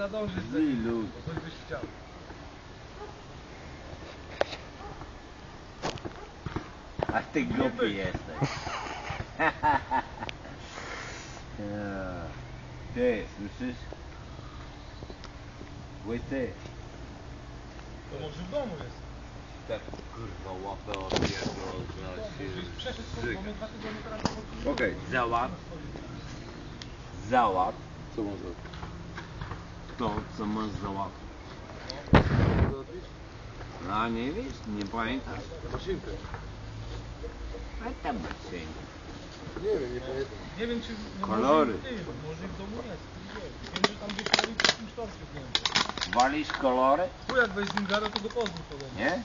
nadążysz za nim, bo coś byś chciał. A ty głupi jesteś. Ty, słyszysz? Łysy. To może w domu jest. Tak kurwa łapę odpierdol, przeszedł, mamy dwa tygodnie teraz Okej, załap. Załap Co można? To, co masz załatwić. No nie wiesz, nie pamiętasz. Maszynkę. A tam maszynka. Nie wiem, nie pamiętam. Nie wiem czy... No Kolory. Może, i w tym, może i w domu jest. nie wiem. Wiem, że tam gdzieś ulicy w tym sztorcie zdjęcie. Walisz kolory? Tu jak weź z nim gada, to go pozdrów mnie. Nie?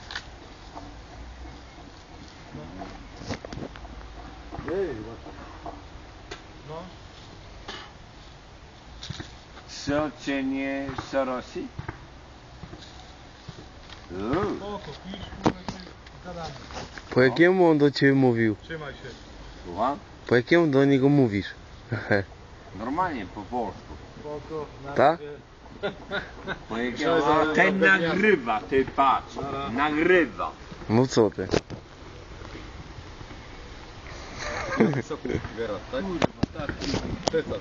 Nie, właśnie. No. Co cię nie szorosi? Uuu. Spoko, pisz, kurwa, się gadamy. Po jakiemu on do ciebie mówił? Trzymaj się. Słucham? Po jakiemu do niego mówisz? Normalnie po polsku. Spoko, na Tak? razie. Po jakiemu... A ten nagrywa, ty patrz. Nagrywa. No co ty? Co tu Gerard, tak? Testarz.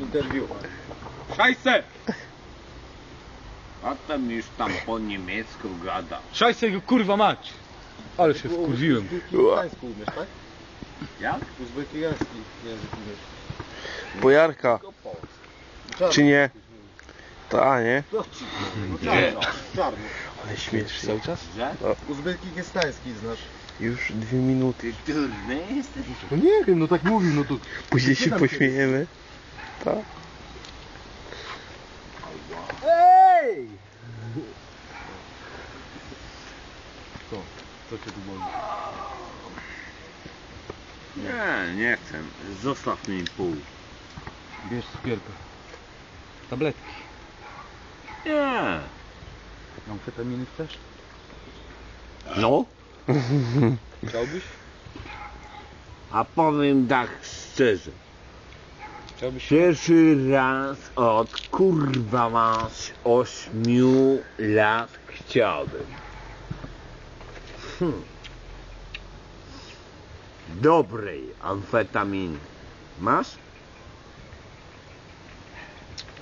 Interview. Szajse! A tam już tam po niemiecku gada. Szajse go kurwa mać! Ale się wkurwiłem. Uzbekijański umiesz, tak? Jak? Uzbekijański język umiesz. Bojarka, czy nie? Ta, nie? No, czarno. Czarny. Ale śmiesznie. Cały czas? Uzbekistański znasz. Już dwie minuty. Ty durny jesteś? No nie wiem, no tak mówił, no to... Później się pośmiejemy. Tak? Ej! Co? Co cię tu boli? Nie, nie chcę. Zostaw mi pół. Bierz cukierka. Tabletki. Nie. Amfetaminy chcesz? No? Chciałbyś? A powiem tak szczerze. Chciałbyś? Pierwszy raz od kurwa masz ośmiu lat chciałbym. Hmm. Dobrej amfetaminy. Masz?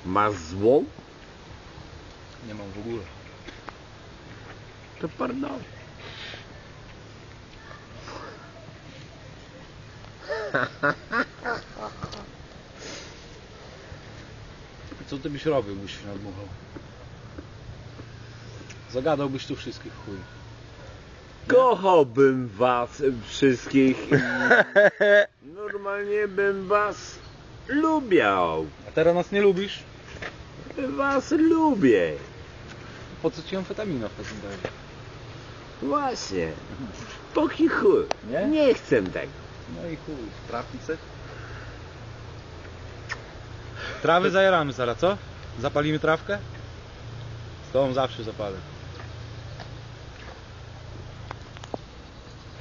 Masz złą? Nie mam w ogóle. To pardon. Co ty byś robił, byś się nadmuchał? Zagadałbyś tu wszystkich chuj. Kochałbym was wszystkich normalnie bym was lubiał. A teraz nas nie lubisz? Was lubię. Po co ci amfetamina w takim razie? Właśnie. Poki chuj. Nie? Nie chcę tego. No i chuj, trafice. Trawy zajaramy zaraz, co? Zapalimy trawkę? Z tobą zawsze zapalę.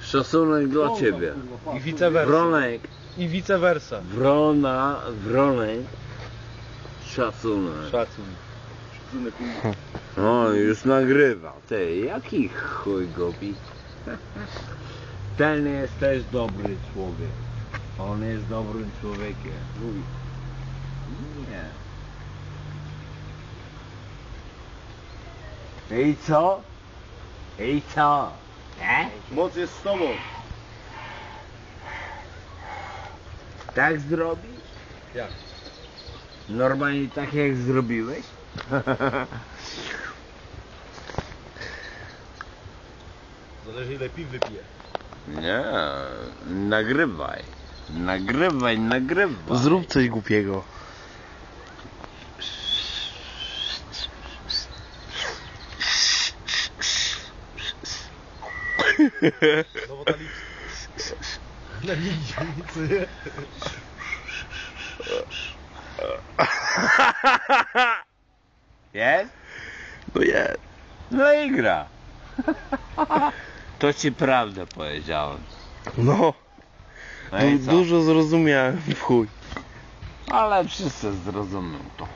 Szacunek dla ciebie. I vice versa. Wronek, I vice versa. wrona, wronek. Szacunek. Szacun. O, już nagrywa. Ty, jaki chuj gobi. Ten jest też dobry człowiek. On jest dobrym człowiekiem. Mówi. Nie. I co? I co? E? Moc jest z tobą. Tak zrobisz? Jak? Normalnie tak jak zrobiłeś? Zależy ile piw wypije. Nie, nagrywaj. Nagrywaj, nagrywaj. Zrób coś głupiego. Znowu ta lipska. Na. Jest? No jest. No i gra. To ci prawdę powiedziałem. No, No i co? dużo zrozumiałem w chuj. Ale wszyscy zrozumieją to.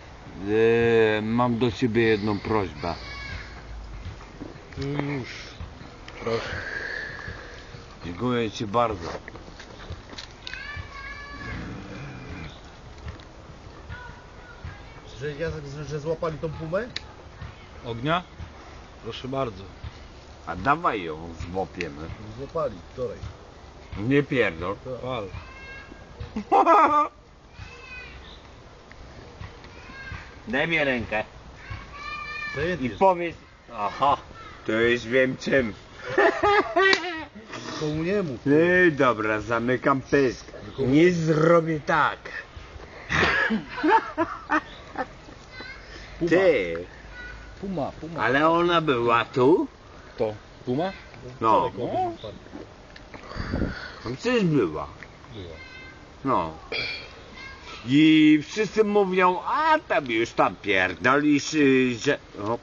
Eee, mam do ciebie jedną prośbę. No już. Proszę. Dziękuję ci bardzo. Że, ja, że, że złapali tą pumę? Ognia? Proszę bardzo. A dawaj ją złopiemy. Złapali wczoraj. Nie pierdol. Pal. Daj mi rękę. I powiedz. Aha, to już wiem czym. Komu nie mów. Ej, dobra, zamykam pysk. Nie zrobię tak. Ty, Puma, puma. ale ona była tu? To. Puma? No, no przecież była. Była. No. I wszyscy mówią, a tam już tam pierdolisz, y, że... O,